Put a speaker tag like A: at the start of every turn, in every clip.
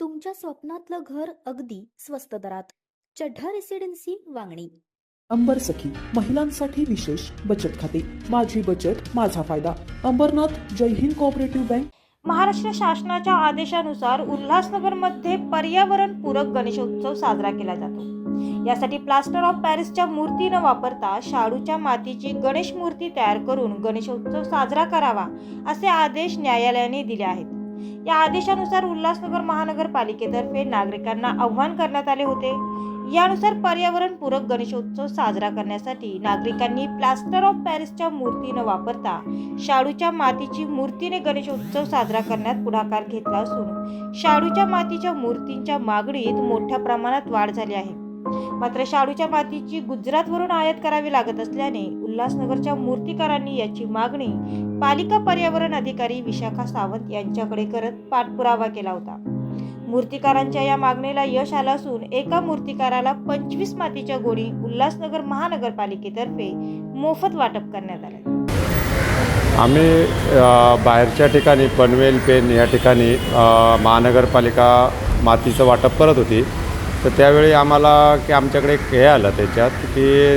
A: तुमच्या स्वप्नातलं घर अगदी स्वस्त दरात. चढ्ढा रेसिडेन्सी वांगणी.
B: अंबर सखी महिलांसाठी विशेष बचत खाते. माझी बचत माझा फायदा. अंबरनाथ जय हिंद कोऑपरेटिव्ह बँक
C: महाराष्ट्र शासनाच्या आदेशानुसार उल्हासनगरमध्ये पर्यावरणपूरक गणेशोत्सव साजरा केला जातो. यासाठी प्लास्टर ऑफ पॅरिसच्या मूर्ती न वापरता शाडूच्या मातीची गणेश मूर्ती तयार करून गणेशोत्सव साजरा करावा असे आदेश न्यायालयाने दिले आहेत. या आदेशानुसार उल्हासनगर महानगरपालिकेतर्फे नागरिकांना आव्हान करण्यात आले होते. यानुसार पर्यावरणपूरक गणेशोत्सव साजरा करण्यासाठी नागरिकांनी प्लास्टर ऑफ पॅरिसच्या मूर्ती न वापरता शाडूच्या मातीची मूर्तीने गणेशोत्सव साजरा करण्यात पुढाकार घेतला असून शाडूच्या मातीच्या मूर्तींच्या मागणीत मोठ्या प्रमाणात वाढ झाली आहे. मात्र शाडूच्या मातीची गुजरातवरून आयात करावी लागत असल्याने उल्हासनगरच्या मूर्तिकारांनी याची मागणी पालिका पर्यावरण अधिकारी विशाखा सावंत यांच्याकडे करत पाठपुरावा केला होता. मूर्तिकारांच्या या मागणीला यश आलं असून एका मूर्तिकाराला पंचवीस मातीच्या गोणी उल्हासनगर महानगरपालिकेतर्फे मोफत वाटप करण्यात आलं.
D: आम्ही बाहेरच्या ठिकाणी पनवेल पेन या ठिकाणी महानगरपालिका मातीचं वाटप करत होती. तर त्यावेळी आम्हाला की आमच्याकडे एक हे आलं त्याच्यात की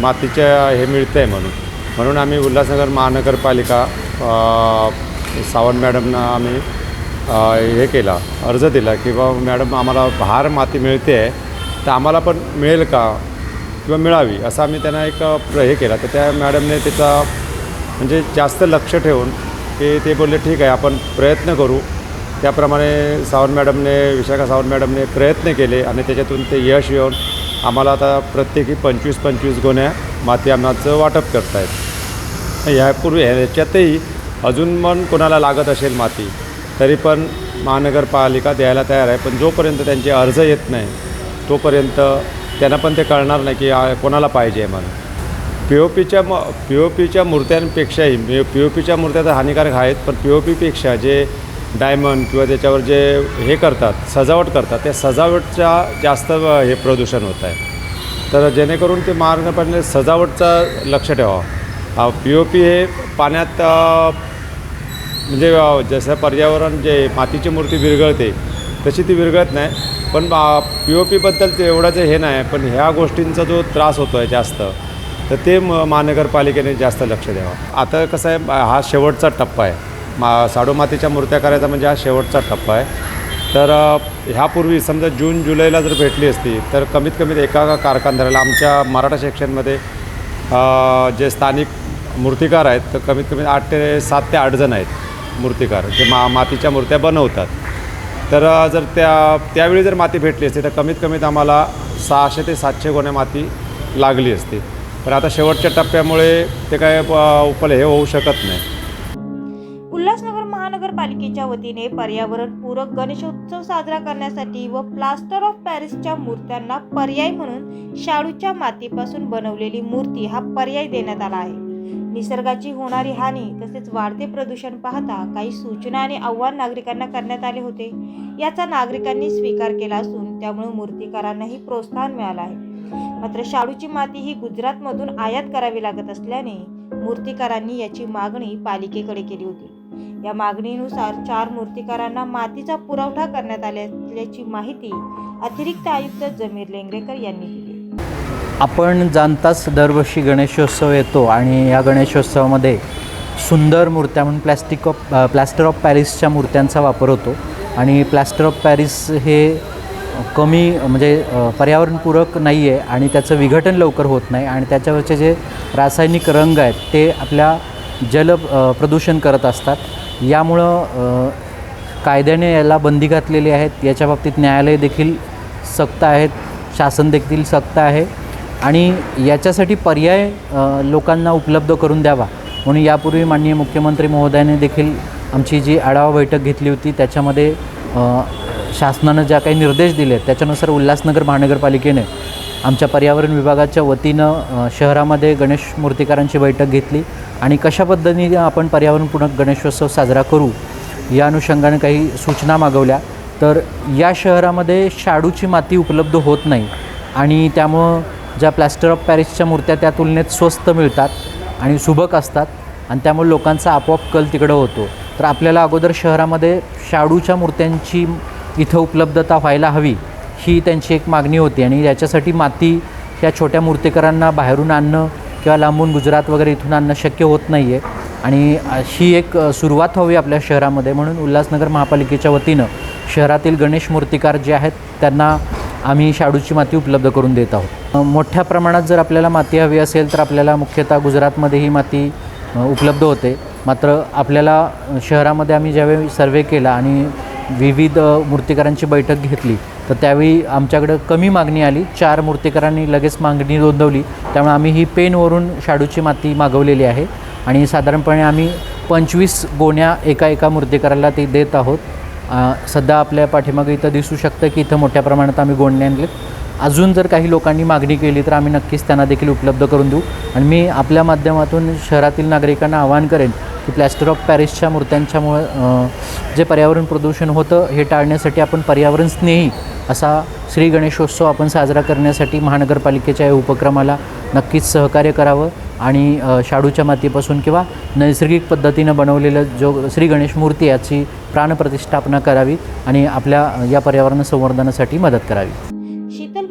D: मातीचं हे मिळतं आहे म्हणून. म्हणून आम्ही उल्हासनगर महानगरपालिका सावंत मॅडमना आम्ही हे केला अर्ज दिला की बा मॅडम आम्हाला भार माती मिळते आहे तर आम्हाला पण मिळेल का किंवा मिळावी? असं आम्ही त्यांना एक प्र हे केला. तर त्या मॅडमने त्याचा म्हणजे जास्त लक्ष ठेवून की ते बोलले ठीक आहे आपण प्रयत्न करू. त्याप्रमाणे सावंत मॅडमने विशाखा सावंत मॅडमने प्रयत्न केले आणि त्याच्यातून ते यश येऊन आम्हाला आता प्रत्येकी पंचवीस पंचवीस गोण्या माती आम्हाचं वाटप करतायत. यापूर्वी ह्याच्यातही अजून पण कोणाला लागत असेल माती तरी पण महानगरपालिका द्यायला तयार आहे. पण जोपर्यंत त्यांचे अर्ज येत नाही तोपर्यंत त्यांना पण ते कळणार नाही की कोणाला पाहिजे आहे म्हणून. पी ओ पीच्या म पी ओ पीच्या मूर्त्यांपेक्षाही म्हणजे पी ओ पीच्या मूर्त्या तर हानिकारक आहेत पण पी ओ पीपेक्षा जे डायमंड किंवा त्याच्यावर जे हे करतात सजावट करतात त्या सजावटच्या जास्त हे प्रदूषण होत आहे. तर जेणेकरून ते महानगरपालिकेने सजावटचं लक्ष ठेवावं पी ओ पी हे पाण्यात म्हणजे जसं पर्यावरण जे मातीची मूर्ती विरघळते तशी ती विरघळत नाही. पण पी ओ पीबद्दल ते एवढं जे हे नाही पण ह्या गोष्टींचा जो त्रास होतो आहे जास्त तर ते म महानगरपालिकेने जास्त लक्ष द्यावं. आता कसं आहे हा शेवटचा टप्पा आहे. मा साडू मातीच्या मूर्त्या करायचा म्हणजे हा शेवटचा टप्पा आहे. तर ह्यापूर्वी समजा जून जुलैला जर भेटली असती तर कमीत कमीत एका कारखानदाराला आमच्या मराठा सेक्शनमध्ये जे स्थानिक मूर्तिकार आहेत तर कमीत कमी आठ ते सात ते आठ जण आहेत मूर्तिकार जे मा मातीच्या मूर्त्या बनवतात. तर जर त्या त्यावेळी जर माती भेटली असती तर कमीत कमीत आम्हाला सहाशे ते सातशे गोण्या माती लागली असती. पण आता शेवटच्या टप्प्यामुळे ते काय उपल हे होऊ शकत नाही.
C: महानगरपालिकेच्या वतीने पर्यावरणपूरक गणेशोत्सव साजरा करण्यासाठी व प्लास्टर ऑफ पॅरिसच्या मूर्त्यांना पर्याय म्हणून शाडूच्या मातीपासून बनवलेली मूर्ती हा पर्याय देण्यात आला आहे. निसर्गाची होणारी हानी तसेच वाढते प्रदूषण पाहता काही सूचना आणि आव्हान नागरिकांना करण्यात आले होते. याचा नागरिकांनी स्वीकार केला असून त्यामुळे मूर्तिकारांनाही प्रोत्साहन मिळालं आहे. मात्र शाडूची माती ही गुजरातमधून आयात करावी लागत असल्याने मूर्तिकारांनी याची मागणी पालिकेकडे केली होती. या मागणीनुसार चार मूर्तिकारांना मातीचा पुरवठा करण्यात आल्याची माहिती अतिरिक्त आयुक्त जमीर लेंगरेकर यांनी दिली.
E: आपण जाणताच दरवर्षी गणेशोत्सव येतो आणि या गणेशोत्सवामध्ये सुंदर मूर्त्या म्हणून प्लॅस्टिक ऑफ प्लॅस्टर ऑफ पॅरिसच्या मूर्त्यांचा वापर होतो. आणि प्लॅस्टर ऑफ पॅरिस हे कमी म्हणजे पर्यावरणपूरक नाही आहे आणि त्याचं विघटन लवकर होत नाही. आणि त्याच्यावरचे जे रासायनिक रंग आहेत ते आपल्या जल प्रदूषण करत असतात. यामुळं कायद्याने याला बंदी घातलेली आहेत. याच्या बाबतीत न्यायालय देखील सक्त आहेत. शासन देखील सक्त आहे. आणि याच्यासाठी पर्याय लोकांना उपलब्ध करून द्यावा. म्हणून यापूर्वी माननीय मुख्यमंत्री महोदयाने देखील आमची जी आढावा बैठक घेतली होती त्याच्यामध्ये शासनानं ज्या काही निर्देश दिले त्याच्यानुसार उल्हासनगर महानगरपालिकेने आमच्या पर्यावरण विभागाच्या वतीनं शहरामध्ये गणेश मूर्तिकारांची बैठक घेतली. आणि कशा पद्धतीने आपण पर्यावरणपूरक गणेशोत्सव साजरा करू या अनुषंगाने काही सूचना मागवल्या. तर या शहरामध्ये शाडूची माती उपलब्ध होत नाही आणि त्यामुळं ज्या प्लॅस्टर ऑफ पॅरिसच्या मूर्त्या त्या तुलनेत स्वस्त मिळतात आणि सुबक असतात आणि त्यामुळे लोकांचा आपोआप कल तिकडं होतो. तर आपल्याला अगोदर शहरामध्ये शाडूच्या मूर्त्यांची इथं उपलब्धता व्हायला हवी ही त्यांची एक मागणी होती. आणि याच्यासाठी माती ह्या छोट्या मूर्तिकारांना बाहेरून आणणं किंवा लांबून गुजरात वगैरे इथून आणणं शक्य होत नाही आहे आणि अशी एक सुरुवात हवी आपल्या शहरामध्ये. म्हणून उल्हासनगर महापालिकेच्या वतीनं शहरातील गणेश मूर्तिकार जे आहेत त्यांना आम्ही शाडूची माती उपलब्ध करून देत आहोत. मोठ्या प्रमाणात जर आपल्याला माती हवी असेल तर आपल्याला मुख्यतः गुजरातमध्ये ही माती उपलब्ध होते. मात्र आपल्याला शहरामध्ये आम्ही ज्यावेळी सर्वे केला आणि विविध मूर्तिकारांची बैठक घेतली तर त्यावेळी आमच्याकडं कमी मागणी आली. चार मूर्तिकारांनी लगेच मागणी नोंदवली. त्यामुळे आम्ही ही पेनवरून शाडूची माती मागवलेली आहे. आणि साधारणपणे आम्ही पंचवीस गोण्या एका एका मूर्तिकाराला ती देत आहोत. सध्या आपल्या पाठीमागे इथं दिसू शकतं की इथं मोठ्या प्रमाणात आम्ही गोण्या आणलेत. अजून जर काही लोकांनी मागणी केली तर आम्ही नक्कीच त्यांना देखील उपलब्ध करून देऊ. आणि मी आपल्या माध्यमातून शहरातील नागरिकांना आवाहन करेन की प्लॅस्टर ऑफ पॅरिसच्या मूर्त्यांच्यामुळं जे पर्यावरण प्रदूषण होतं हे टाळण्यासाठी आपण पर्यावरण स्नेही असा श्री गणेशोत्सव आपण साजरा करण्यासाठी महानगरपालिकेच्या या उपक्रमाला नक्कीच सहकार्य करावं. आणि शाडूच्या मातीपासून किंवा नैसर्गिक पद्धतीनं बनवलेलं जो श्री गणेश मूर्ती याची प्राणप्रतिष्ठापना करावी आणि आपल्या या पर्यावरण संवर्धनासाठी मदत करावी.